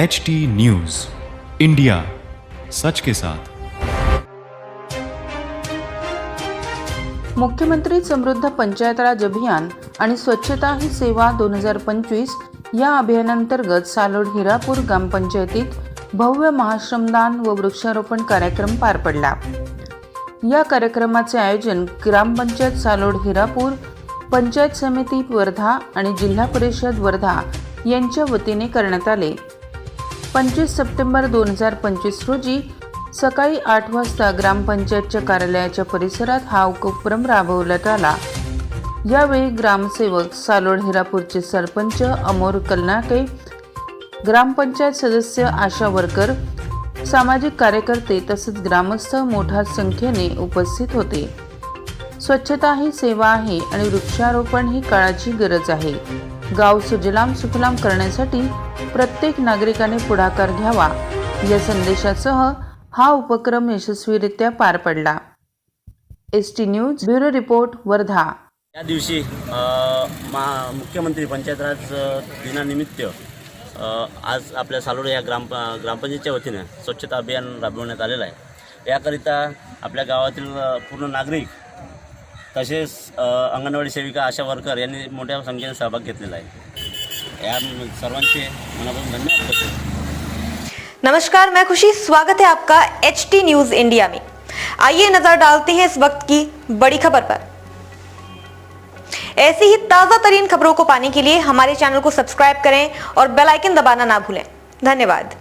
H T news India सच के साथ। मुख्यमंत्री समृद्ध पंचायत राज अभियान आणि स्वच्छता ही सेवा दोन हजार पंचवीस या अभियानांतर्गत सालोड हिरापूर ग्रामपंचायतीत भव्य महाश्रमदान व वृक्षारोपण कार्यक्रम पार पडला. या कार्यक्रमाचे आयोजन ग्रामपंचायत सालोड हिरापूर पंचायत समिती वर्धा आणि जिल्हा परिषद वर्धा यांच्या वतीने करण्यात आले. पंचवीस सप्टेंबर दोन हजार पंचवीस रोजी सकाळी आठ वाजता ग्रामपंचायतच्या कार्यालयाच्या परिसरात हा उपक्रम राबवण्यात आला. यावेळी ग्रामसेवक सालोड हिरापूरचे सरपंच अमोर कलनाके ग्रामपंचायत सदस्य आशा वरकर सामाजिक कार्यकर्ते तसेच ग्रामस्थ मोठ्या संख्येने उपस्थित होते. स्वच्छता ही सेवा आहे आणि वृक्षारोपण ही काळाची गरज आहे. गाव सुजलाम सुफलाम करण्यासाठी प्रत्येक नागरिकाने पुढाकार घ्यावा. या संदेशासह हा उपक्रम यशस्वीरित्या पार पडला. S T news bureau report Wardha. या दिवशी मा मुख्यमंत्री पंचायतराज दिनानिमित्त आज आपल्या सालोड या ग्राम ग्रामपंचायतच्या वतीनं स्वच्छता अभियान राबवण्यात आलेलं आहे. याकरिता आपल्या गावातील पूर्ण नागरिक तसेच अंगणवाडी सेविका आशा वर्कर यांनी मोठ्या संख्येने सहभाग घेतलेला धन्यवाद नमस्कार, मैं खुशी. स्वागत है आपका एच टी न्यूज़ इंडिया में. आइए नज़र डालते हैं इस वक्त की बड़ी खबर पर. ऐसी ही ताज़ा तरीन खबरों को पाने के लिए हमारे चैनल को सब्सक्राइब करें और बेल आइकन दबाना ना भूलें. धन्यवाद.